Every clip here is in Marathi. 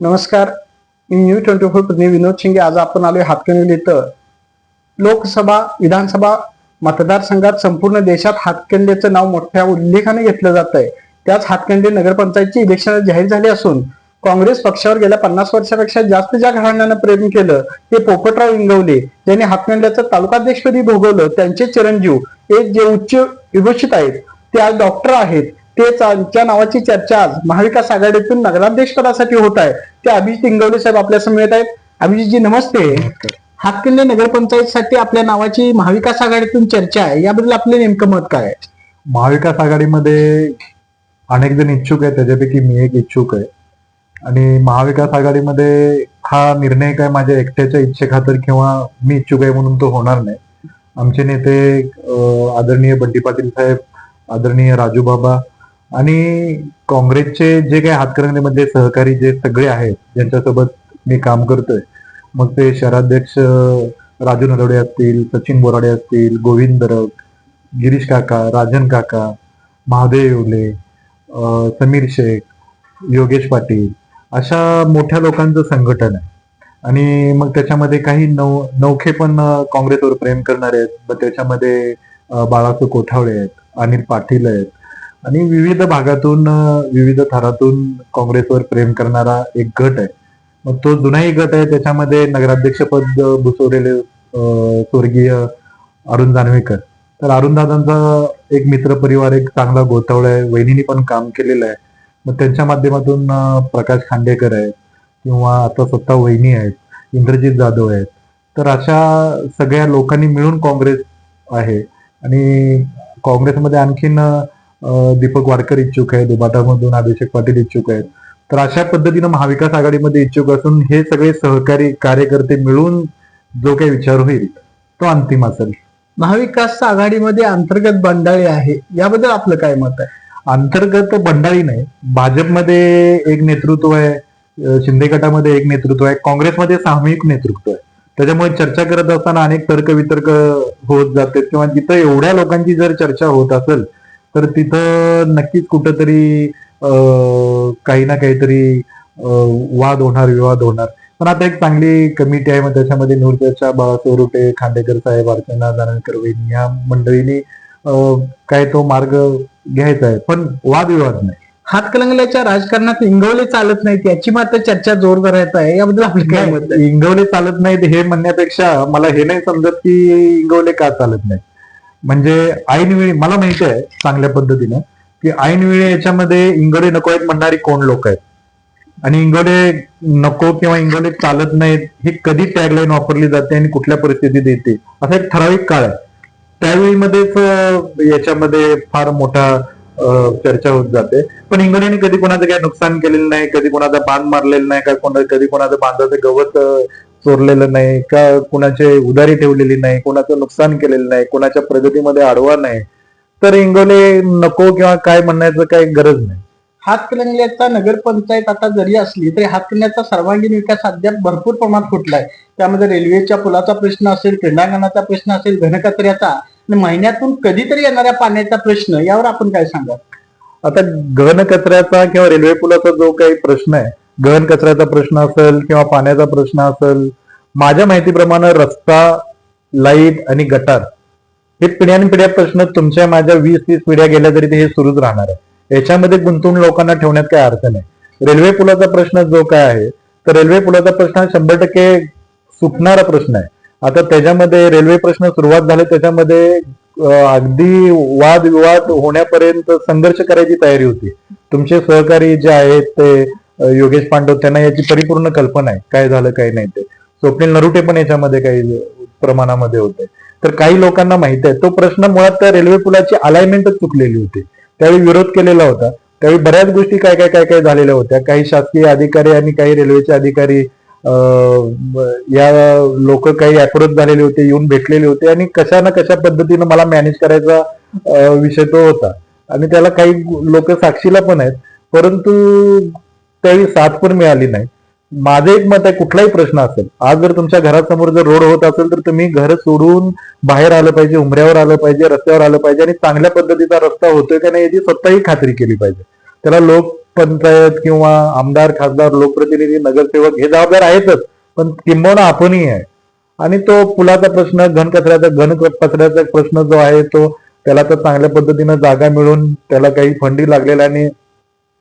नमस्कार. मी न्यू ट्वेंटी फोर प्रतिनिधी विनोद शिंगे. आज आपण आलोय हातकणंगले इथं. लोकसभा विधानसभा मतदारसंघात संपूर्ण देशात हातकंडेचं नाव मोठ्या उल्लेखाने घेतलं जात आहे त्याच हातकंडे नगरपंचायतची इलेक्शन जाहीर झाली असून काँग्रेस पक्षावर गेल्या पन्नास वर्षापेक्षा जास्त ज्या घराण्यानं प्रेम केलं ते पोपटराव इंगवले ज्यांनी हातकंड्याचं तालुकाध्यक्षपदी भोगवलं. त्यांचे चिरंजीव हे जे उच्च विभूषित आहेत ते आज डॉक्टर आहेत. त्यांच्या नावाची चर्चा आज महाविकास आघाडीतून नगराध्यक्ष पदासाठी होत आहे. ते अभिजित इंगवले साहेब आपल्यासमोर येत आहेत. अभिजितजी नमस्ते. नगरपंचायत नगरपंचायतसाठी आपल्या नावाची महाविकास आघाडीतून चर्चा आहे. याबद्दल आपले नेमकं मत काय आहे? महाविकास आघाडीमध्ये अनेक जण इच्छुक आहेत. त्याच्यापैकी मी एक इच्छुक आहे. आणि महाविकास आघाडीमध्ये हा निर्णय काय माझ्या एकट्याच्या इच्छेखातर किंवा मी इच्छुक आहे म्हणून तो होणार नाही. आमचे नेते आदरणीय बंटी पाटील साहेब आदरणीय राजू बाबा आणि काँग्रेसचे जे काही हातकणंगलेमधले सहकारी जे सगळे आहेत ज्यांच्यासोबत मी काम करतोय मग ते शहराध्यक्ष राजू नरवडे असतील सचिन बोराडे असतील गोविंद दरक गिरीश काका राजन काका महादेव येवले समीर शेख योगेश पाटील अशा मोठ्या लोकांचं संघटन आहे. आणि मग त्याच्यामध्ये काही नौ नौखे पण काँग्रेसवर प्रेम करणारे आहेत. मग त्याच्यामध्ये अं, बाळासू कोठावळे आहेत अनिल पाटील आहेत आणि विविध भागातून विविध थरातून काँग्रेसवर प्रेम करणारा एक गट आहे. मग तो जुनाही गट आहे त्याच्यामध्ये नगराध्यक्षपद भुसवलेले स्वर्गीय अरुण जानवेकर तर अरुणदादांचा एक मित्र परिवार एक चांगला गोतवळ आहे. वहिनी पण काम केलेलं आहे. मग त्यांच्या माध्यमातून प्रकाश खांडेकर आहेत किंवा आता स्वतः वहिनी आहेत इंद्रजित जाधव आहेत. तर अशा सगळ्या लोकांनी मिळून काँग्रेस आहे. आणि काँग्रेसमध्ये आणखीन दीपक वाडकर इच्छुक आहे दुबाटामधून अभिषेक पाटील इच्छुक आहेत. तर अशा पद्धतीनं महाविकास आघाडीमध्ये इच्छुक असून हे सगळे सहकारी कार्यकर्ते मिळून जो काही विचार होईल तो अंतिम असेल. महाविकास आघाडीमध्ये अंतर्गत बंडाळी आहे याबद्दल आपलं काय मत आहे? अंतर्गत बंडाळी नाही भाजपमध्ये एक नेतृत्व आहे शिंदे गटामध्ये एक नेतृत्व आहे काँग्रेसमध्ये सामूहिक नेतृत्व आहे. त्याच्यामुळे चर्चा करत असताना अनेक तर्क वितर्क होत जाते किंवा जिथं एवढ्या लोकांची जर चर्चा होत असेल तर तिथं नक्कीच कुठंतरी काही ना काहीतरी वाद होणार विवाद होणार. पण आता एक चांगली कमिटी आहे मग त्याच्यामध्ये नूरचर्चा बाळासाहेब रुटे खांडेकर साहेब अर्चना जानकर वहिनी या मंडळींनी काय तो मार्ग घ्यायचा आहे. पण वादविवाद नाही. हातकलंगल्याच्या राजकारणात इंगवले चालत नाहीत याची मात्र चर्चा जोर करत आहे याबद्दल आपलं काय मत इंगवले चालत नाहीत हे म्हणण्यापेक्षा मला हे नाही समजत की इंगवले का चालत नाही म्हणजे ऐनवेळी मला माहिती आहे चांगल्या पद्धतीनं की ऐनवेळी याच्यामध्ये इंगडे नको आहेत म्हणणारी कोण लोक आहेत? आणि इंगडे नको किंवा इंगडे चालत नाहीत हे कधी टॅगलाईन वापरली जाते आणि कुठल्या परिस्थितीत येते? असा एक ठराविक काळ आहे. त्यावेळीमध्येच मध्येच याच्यामध्ये फार मोठा चर्चा होत जाते. पण इंग्लंडने कधी कोणाचं काही नुकसान केलेलं नाही कधी कोणाचा बांध मारलेलं नाही काय कोणा कधी कोणाचं बांधाचं गवत चोरलेलं नाही का कुणाचे उदारी ठेवलेली नाही कोणाचं नुकसान केलेलं नाही कोणाच्या प्रगतीमध्ये आडवा नाही तर इंगोले नको किंवा काय म्हणण्याचं काही गरज नाही. हातकलंगल्याचा नगरपंचायत आता जरी असली तरी हातकलंगल्याचा सर्वांगीण विकास अद्याप भरपूर प्रमाणात फुटलाय. त्यामध्ये रेल्वेच्या पुलाचा प्रश्न असेल क्रीडांगणाचा प्रश्न असेल घनकचऱ्याचा आणि महिन्यातून कधीतरी येणाऱ्या पाण्याचा प्रश्न यावर आपण काय सांगा आता गहन कचऱ्याचा किंवा रेल्वे पुलाचा जो काही प्रश्न आहे गहन कचऱ्याचा प्रश्न असेल किंवा पाण्याचा प्रश्न असेल माझ्या माहितीप्रमाणे रस्ता लाइट आणि गटार हे पिढ्यान पिढ्या प्रश्न तुमच्या माझ्या वीस तीस पिढ्या गेल्या तरी ते हे सुरूच राहणार आहे याच्यामध्ये गुंतवून लोकांना ठेवण्यात काही अर्थ नाही. रेल्वे पुलाचा प्रश्न जो काय आहे तर रेल्वे पुलाचा प्रश्न हा शंभर टक्के सुटणारा प्रश्न आहे. आता त्याच्यामध्ये रेल्वे प्रश्न सुरुवात झाले त्याच्यामध्ये अगदी वादविवाद होण्यापर्यंत संघर्ष करायची तयारी होती. तुमचे सहकारी जे आहेत ते योगेश पांडव त्यांना याची परिपूर्ण कल्पना आहे. काय झालं काय नाही ते. स्वप्नील नरुटे पण याच्यामध्ये काही प्रमाणामध्ये होते. तर काही लोकांना माहीत आहे तो प्रश्न मुळात त्या रेल्वे पुलाची अलाइनमेंटच चुकलेली होती. त्यावेळी विरोध केलेला होता. त्यावेळी बऱ्याच गोष्टी काय काय काय काय झालेल्या होत्या. काही शासकीय अधिकारी आणि काही रेल्वेचे अधिकारी या लोक काही अप्रोच झालेले होते येऊन भेटलेले होते आणि कशा ना कशा पद्धतीनं मला मॅनेज करायचा विषय तो होता. आणि त्याला काही लोक साक्षीला पण आहेत. परंतु त्यावेळी साथ पण मिळाली नाही. माझं एक मत आहे कुठलाही प्रश्न असेल आज जर तुमच्या घरासमोर जर रोड होत असेल तर तुम्ही घर सोडून बाहेर आलं पाहिजे उमऱ्यावर आलं पाहिजे रस्त्यावर आलं पाहिजे आणि चांगल्या पद्धतीचा रस्ता होतोय का नाही याची स्वतःही खात्री केली पाहिजे. त्याला लोकपंचायत किंवा आमदार खासदार लोकप्रतिनिधी नगरसेवक हे जबाबदार आहेतच पण किंबहुना आपणही आहे. आणि तो पुलाचा प्रश्न घनकचऱ्याचा घन कचऱ्याचा प्रश्न जो आहे तो त्याला तर चांगल्या पद्धतीनं जागा मिळून त्याला काही फंडी लागलेल्या आणि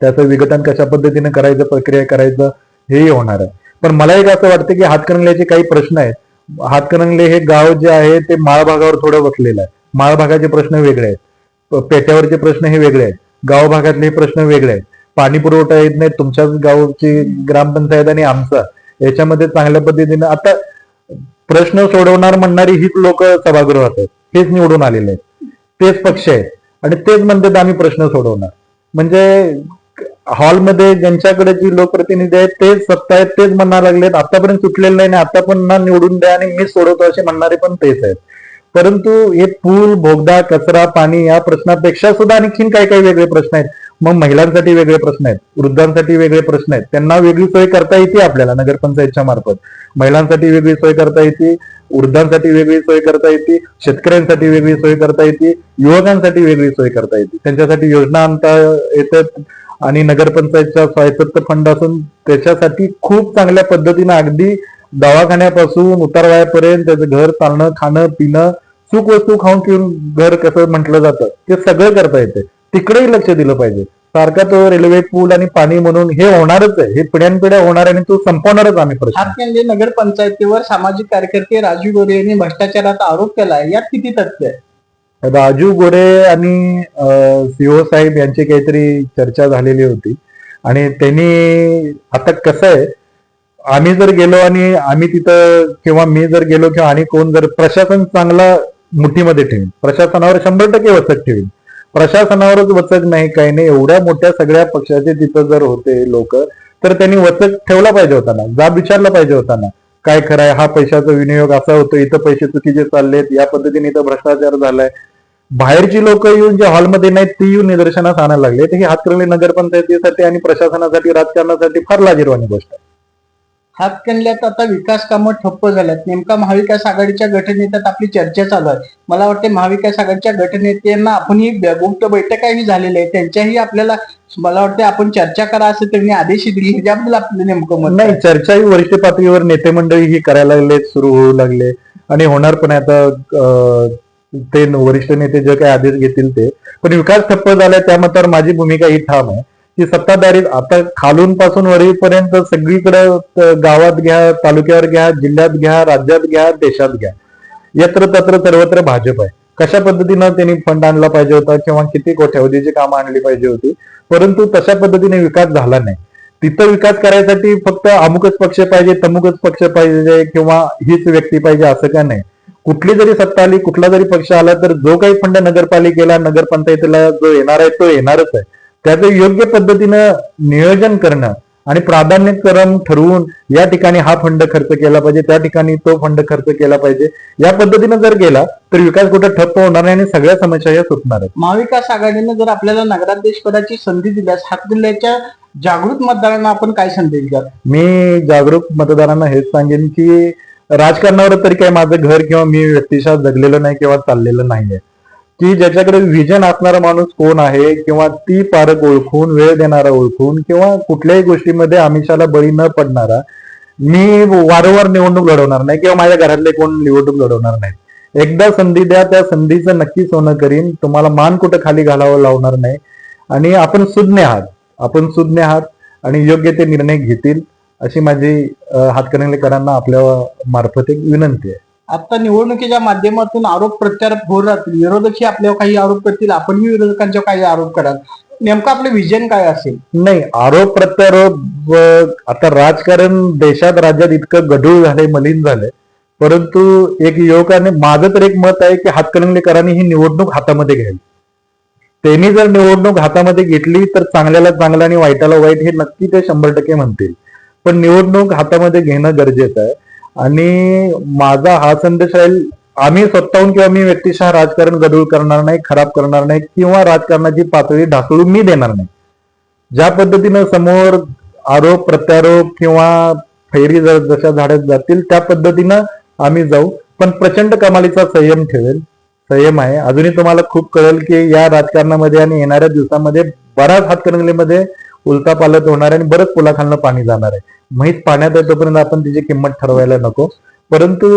त्याचं विघटन कशा पद्धतीने करायचं प्रक्रिया करायचं हेही होणार आहे. पण मला एक असं वाटतं की हातकणंगल्याचे काही प्रश्न आहेत. हातकणंगले हे गाव जे आहे ते माळ भागावर थोडं वसलेलं आहे. माळ भागाचे प्रश्न वेगळे आहेत. पेट्यावरचे प्रश्न हे वेगळे आहेत. गाव भागातले प्रश्न वेगळे आहेत. पाणी पुरवठा येत नाही तुमच्याच गावची ग्रामपंचायत आणि आमचा. याच्यामध्ये चांगल्या पद्धतीने आता प्रश्न सोडवणार म्हणणारी हीच लोक सभागृहात आहेत. हेच निवडून आलेले आहेत. तेच पक्ष आहेत. आणि तेच म्हणतात आम्ही प्रश्न सोडवणार. म्हणजे हॉलमध्ये ज्यांच्याकडे जी लोकप्रतिनिधी आहेत तेच सत्ता आहेत तेच म्हणायला लागलेत. आतापर्यंत सुटलेले नाही आता पण ना निवडून द्या आणि मी सोडवतो असे म्हणणारे पण तेच आहेत. परंतु हे पूल बोगदा कचरा पाणी या प्रश्नापेक्षा सुद्धा आणखीन काही काही वेगळे प्रश्न आहेत. मग महिलांसाठी वेगळे प्रश्न आहेत वृद्धांसाठी वेगळे प्रश्न आहेत. त्यांना वेगळी सोय करता येते आपल्याला नगरपंचायतच्या मार्फत. महिलांसाठी वेगळी सोय करता येते वृद्धांसाठी वेगळी सोय करता येते शेतकऱ्यांसाठी वेगळी सोय करता येते युवकांसाठी वेगळी सोय करता येते. त्यांच्यासाठी योजना आणता येतात आणि नगरपंचायतचा स्वायत्त फंड असून त्याच्यासाठी खूप चांगल्या पद्धतीनं अगदी दवाखान्यापासून उतारवायापर्यंत त्याचं घर चालणं खाणं पिणं सुख वस्तू खाऊन पिऊन घर कसं म्हटलं जातं ते सगळं करता येते तिकडेही लक्ष दिलं पाहिजे. सारखा तो रेल्वे पूल आणि पाणी म्हणून हे होणारच आहे. हे पिढ्यानपिढ्या होणार आणि तो संपवणारच आम्ही प्रश्न. नगरपंचायतीवर सामाजिक कार्यकर्ते राजू गोरे यांनी भ्रष्टाचाराचा आरोप केला आहे यात किती तथ्य आहे? राजू गोरे आणि सीओ साहेब यांची काहीतरी चर्चा झालेली होती. आणि त्यांनी आता कसं आहे आम्ही जर गेलो आणि आम्ही तिथं किंवा मी जर गेलो किंवा आणि कोण जर प्रशासन चांगला मुठीमध्ये ठेवीन. प्रशासनावर शंभर टक्के वचक ठेवीन. प्रशासनावरच वचक नाही काही नाही. एवढ्या मोठ्या सगळ्या पक्षाचे तिथं जर होते लोक तर त्यांनी वचक ठेवला पाहिजे होता ना जाब विचारला पाहिजे होता ना काय खरंय हा पैशाचा विनियोग असा होतो इथं पैसे चुकीचे चाललेत या पद्धतीने इथं भ्रष्टाचार झालाय. बाहेरची लोक येऊन जे हॉलमध्ये नाहीत ती येऊन निदर्शनास आणायला लागले. तर ही हातकर्ली नगरपंचायतीसाठी आणि प्रशासनासाठी राजकारणासाठी फार लाजीरवाणी गोष्ट आहे. हातकणल्यात आता विकास कामं ठप्प झाल्यात. नेमका महाविकास आघाडीच्या गटनेत्यात आपली चर्चा चालू आहे. मला वाटते महाविकास आघाडीच्या गटनेत्यांना आपण ही गुप्त बैठकाही झालेली आहे त्यांच्याही आपल्याला मला वाटते आपण चर्चा करा असं त्यांनी आदेश दिले. ह्याच्याबद्दल आपलं नेमकं मत? नाही चर्चाही वरिष्ठ पातळीवर नेते मंडळी ही करायला लागले सुरू होऊ लागले. आणि होणार पण आता ते वरिष्ठ नेते जे काही आदेश घेतील ते. पण विकास ठप्प झालाय त्यामध्ये माझी भूमिका ही ठाम आहे. की सत्ताधारी आता खालून पासून वरीपर्यंत सगळीकडे गावात घ्या तालुक्यावर घ्या जिल्ह्यात घ्या राज्यात घ्या देशात घ्या. यत्र तत्र सर्वत्र भाजप आहे. कशा पद्धतीनं त्यांनी फंड आणला पाहिजे होता किंवा किती कोट्यावधीची कामं आणली पाहिजे होती परंतु तशा पद्धतीने विकास झाला नाही. तिथं विकास करायसाठी फक्त अमुकच पक्ष पाहिजे तमुकच पक्ष पाहिजे किंवा हीच व्यक्ती पाहिजे असं का नाही? कुठली जरी सत्ता आली कुठला जरी पक्ष आला तर जो काही फंड नगरपालिकेला नगरपंचायतीला जो येणार आहे तो येणारच आहे. त्याचं योग्य पद्धतीनं नियोजन करणं आणि प्राधान्यक्रम ठरवून या ठिकाणी हा फंड खर्च केला पाहिजे त्या ठिकाणी तो फंड खर्च केला पाहिजे या पद्धतीनं जर गेला तर विकास कुठं ठप्प होणार नाही आणि सगळ्या समस्या या सुटणार आहेत. महाविकास आघाडीने जर आपल्याला नगराध्यक्ष पदाची संधी दिल्यास हातकणल्याच्या जागृत मतदारांना आपण काय संदेश द्याल? मी जागरूक मतदारांना हेच सांगेन की राजकारणावर तरी काही माझं घर किंवा मी व्यक्तिशः जगलेलं नाही किंवा चाललेलं नाहीये. की ज्याच्याकडे विजन असणारा माणूस कोण आहे किंवा ती पारक ओळखून वेळ देणारा ओळखून किंवा कुठल्याही गोष्टीमध्ये आमिषाला बळी न पडणारा मी वारंवार निवडणूक लढवणार नाही किंवा माझ्या घरातले कोण निवडणूक लढवणार नाही एकदा संधी द्या त्या संधीचं नक्की सोनं करीन. तुम्हाला मान कुठं खाली घालावं लावणार नाही. आणि आपण सुज्ञ आहात. आपण सुज्ञ आहात आणि योग्य ते निर्णय घेतील. अशी माझी हातकणंगलेकरांना आपल्या मार्फत एक विनंती आहे. आता निवडणुकीच्या माध्यमातून आरोप प्रत्यारोप होत राहतील. विरोधकही आपल्यावर काही आरोप करतील आपणही विरोधकांच्यावर काही आरोप कराल. नेमकं आपलं विजन काय असेल? नाही आरोप प्रत्यारोप आता राजकारण देशात राज्यात इतकं गढूळ झालंय मलिन झालंय. परंतु एक युवकाने माझं तर एक मत आहे की हातकणंगलेकरांनी ही निवडणूक हातामध्ये घ्यावी. त्यांनी जर निवडणूक हातामध्ये घेतली तर चांगल्याला चांगलं आणि वाईटाला वाईट हे नक्की ते शंभर टक्के म्हणतील. पण निवडणूक हातामध्ये घेणं गरजेचं आहे. आणि माझा हा संदेश राहील आम्ही स्वतःहून किंवा मी व्यक्तिशः राजकारण गडूळ करणार नाही खराब करणार नाही किंवा राजकारणाची पातळी ढासळून मी देणार नाही. ज्या पद्धतीनं समोर आरोप प्रत्यारोप किंवा फैरी जर जशा झाडत जातील त्या पद्धतीनं आम्ही जाऊ. पण प्रचंड कमालीचा संयम ठेवेल. संयम आहे. अजूनही तुम्हाला खूप कळेल की या राजकारणामध्ये आणि येणाऱ्या दिवसामध्ये बऱ्याच हातकणंगलेमध्ये उलटा पालत होणार आहे आणि बरंच पुलाखालनं पाणी जाणार आहे. म्हैस पाण्यात आहे तोपर्यंत आपण तिची किंमत ठरवायला नको. परंतु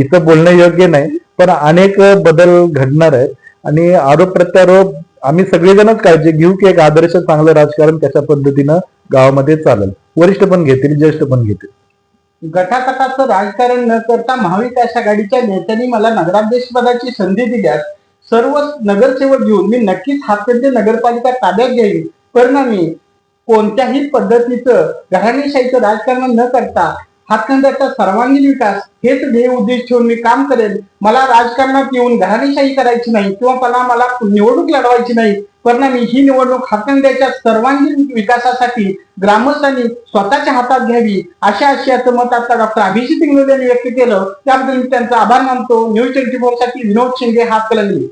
इथं बोलणं योग्य नाही पण अनेक बदल घडणार आहेत. आणि आरोप प्रत्यारोप आम्ही सगळेजणच काळजी घेऊ की एक आदर्श चांगलं राजकारण कशा पद्धतीनं गावामध्ये चालेल. वरिष्ठ पण घेतील ज्येष्ठ पण घेतील. गटातटाचं राजकारण न करता महाविकास आघाडीच्या नेत्यांनी मला नगराध्यक्षपदाची संधी दिल्यास सर्व नगरसेवक घेऊन मी नक्कीच हातकंडे नगरपालिका ताब्यात घेईन. परिणामी कोणत्याही पद्धतीचं घराणेशाहीचं राजकारण न करता हातखंडाचा सर्वांगीण विकास हेच ध्येय उद्देश ठेवून मी काम करेल. मला राजकारणात येऊन घराणेशाही करायची नाही किंवा मला मला निवडणूक लढवायची नाही. परिणामी ही निवडणूक हातखंड्याच्या सर्वांगीण विकासासाठी ग्रामस्थांनी स्वतःच्या हातात घ्यावी अशा आशयाचं मत आता डॉक्टर अभिजित इंगळे यांनी व्यक्त केलं. त्याबद्दल मी त्यांचा आभार मानतो. न्यूज ट्वेंटी फोरसाठी विनोद शिंदे हातकलंगली